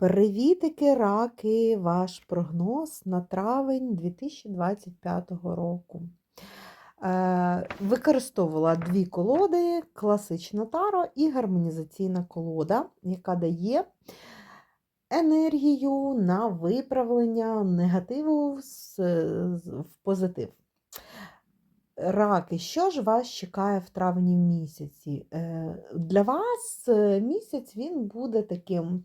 Привітики, раки! Ваш прогноз на травень 2025 року. Е, Використовувала дві колоди: класична таро і гармонізаційна колода, яка дає енергію на виправлення негативу в позитив. Раки, що ж вас чекає в травні місяці? Е, Для вас е, місяць він буде таким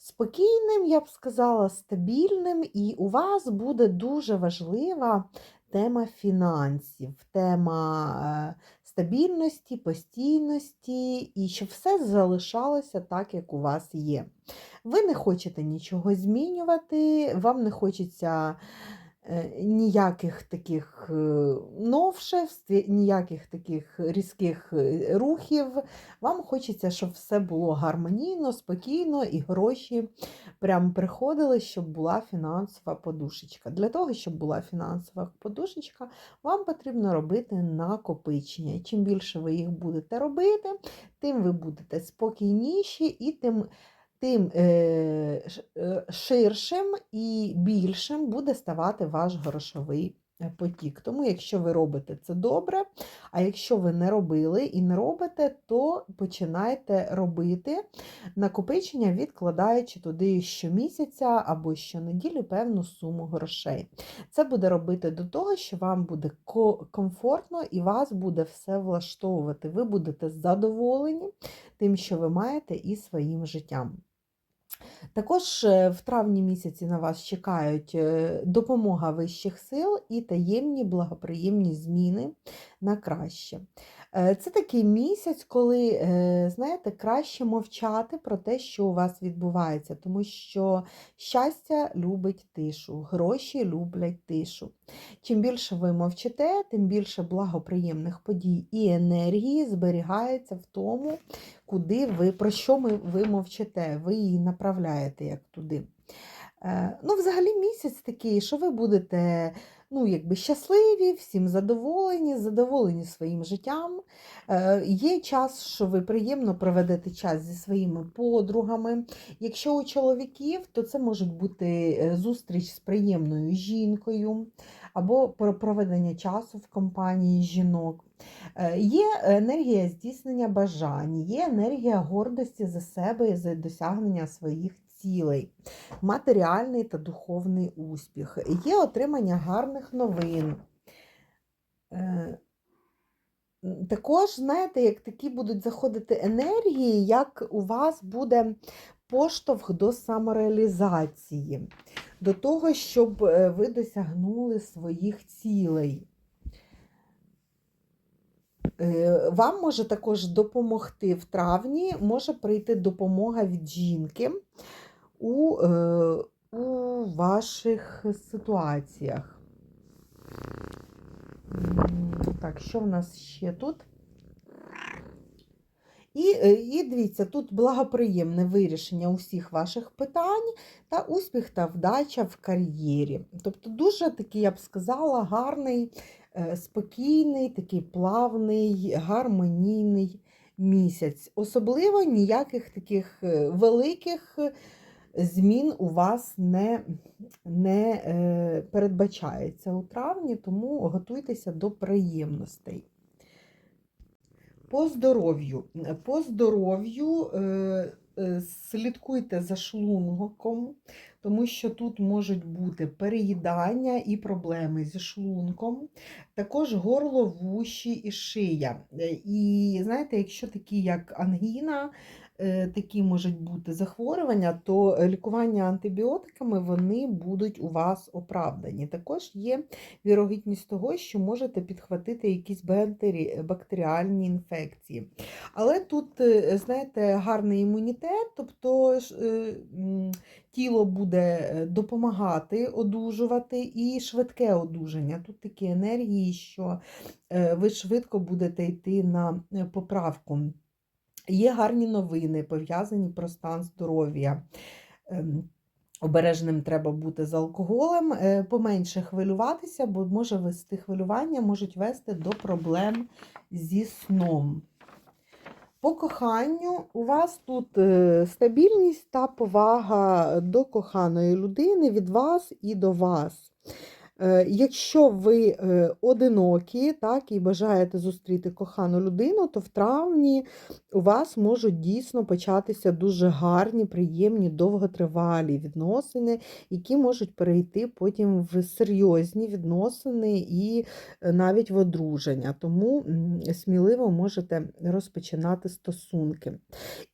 спокійним, я б сказала, стабільним, і у вас буде дуже важлива тема фінансів, тема е, стабільності, постійності, і щоб все залишалося так, як у вас є. Ви не хочете нічого змінювати, вам не хочеться ніяких таких е, новшеств, ніяких таких різких е, рухів. Вам хочеться, щоб все було гармонійно, спокійно і гроші прям приходили, щоб була фінансова подушечка. Для того, щоб була фінансова подушечка, вам потрібно робити накопичення. Чим більше ви їх будете робити, тим ви будете спокійніші і тим. Тим е, е, ширшим і більшим буде ставати ваш грошовий е, потік. Тому, якщо ви робите це добре, а якщо ви не робили і не робите, то починайте робити накопичення, відкладаючи туди щомісяця або щонеділі певну суму грошей. Це буде робити до того, що вам буде комфортно і вас буде все влаштовувати. Ви будете задоволені тим, що ви маєте, і своїм життям. Також е, в травні місяці на вас чекають е, допомога вищих сил і таємні благоприємні зміни на краще. Е, Це такий місяць, коли, е, знаєте, краще мовчати про те, що у вас відбувається, тому що щастя любить тишу, гроші люблять тишу. Чим більше ви мовчите, тим більше благоприємних подій і енергії зберігається в тому, куди ви, про що ви мовчите, ви її направляєте як туди. Е, Ну, взагалі, місяць такий, що ви будете ну, якби щасливі, всім задоволені, задоволені своїм життям. Е, Є час, що ви приємно проведете час зі своїми подругами. Якщо у чоловіків, то це може бути е, зустріч з приємною жінкою або про проведення часу в компанії жінок. Е, Є енергія здійснення бажань, є енергія гордості за себе і за досягнення своїх цілей, матеріальний та духовний успіх, є отримання гарних новин. Е, Також, знаєте, як такі будуть заходити енергії, як у вас буде поштовх до самореалізації, до того, щоб е, ви досягнули своїх цілей. Е, Вам може також допомогти в травні, може прийти допомога від жінки у, е, у ваших ситуаціях. Так, що в нас ще тут? І, е, і дивіться, тут благоприємне вирішення усіх ваших питань та успіх та вдача в кар'єрі. Тобто дуже такий, я б сказала, гарний, е, спокійний, такий плавний, гармонійний місяць. Особливо ніяких таких великих змін у вас не, не е, передбачається у травні, тому готуйтеся до приємностей. По здоров'ю. По здоров'ю е, слідкуйте за шлунком, тому що тут можуть бути переїдання і проблеми зі шлунком, також горло, вуші і шия. Е, І знаєте, якщо такі, як ангіна, е, такі можуть бути захворювання, то лікування антибіотиками вони будуть у вас оправдані. Також є вірогідність того, що можете підхватити якісь бактеріальні інфекції. Але тут, е, знаєте, гарний імунітет, тобто ж, е, тіло буде е, допомагати одужувати і швидке одужання. Тут такі енергії, що е, ви швидко будете йти на поправку. Є гарні новини, пов'язані про стан здоров'я. Ем, Обережним треба бути з алкоголем, поменше хвилюватися, бо може вести хвилювання, можуть вести до проблем зі сном. По коханню у вас тут е, стабільність та повага до коханої людини від вас і до вас. Е, Якщо ви е, одинокі, так, і бажаєте зустріти кохану людину, то в травні у вас можуть дійсно початися дуже гарні, приємні, довготривалі відносини, які можуть перейти потім в серйозні відносини і е, навіть в одруження. Тому сміливо можете розпочинати стосунки.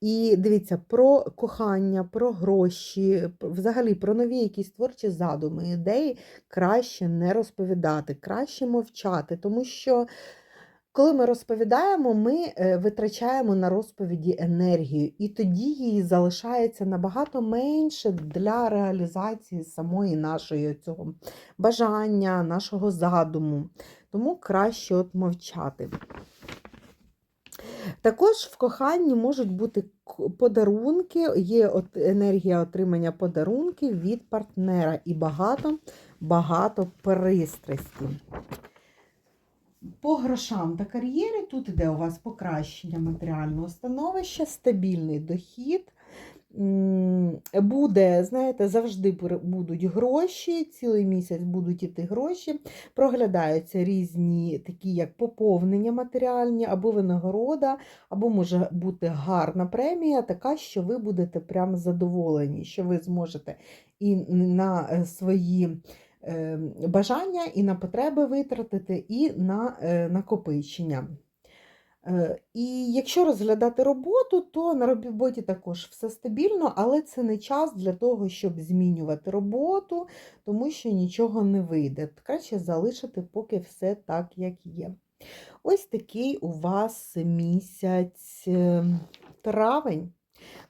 І дивіться, про кохання, про гроші, взагалі про нові якісь творчі задуми, ідеї краще не розповідати, краще мовчати, тому що. Коли ми розповідаємо, ми е, витрачаємо на розповіді енергію, і тоді її залишається набагато менше для реалізації самої нашої цього бажання, нашого задуму. Тому краще от мовчати. Також в коханні можуть бути подарунки, є от енергія отримання подарунків від партнера і багато, багато пристрасті. По грошам та кар'єрі тут іде у вас покращення матеріального становища, стабільний дохід. Буде, знаєте, завжди будуть гроші, цілий місяць будуть іти гроші. Проглядаються різні, такі як поповнення матеріальні, або винагорода, або може бути гарна премія, така, що ви будете прям задоволені, що ви зможете і на е, свої е, бажання, і на потреби витратити, і на е, накопичення. Е, І якщо розглядати роботу, то на роботі також все стабільно, але це не час для того, щоб змінювати роботу, тому що нічого не вийде. Краще залишити поки все так, як є. Ось такий у вас місяць е, травень.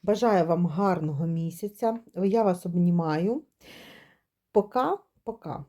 Бажаю вам гарного місяця. Я вас обнімаю. Пока, пока.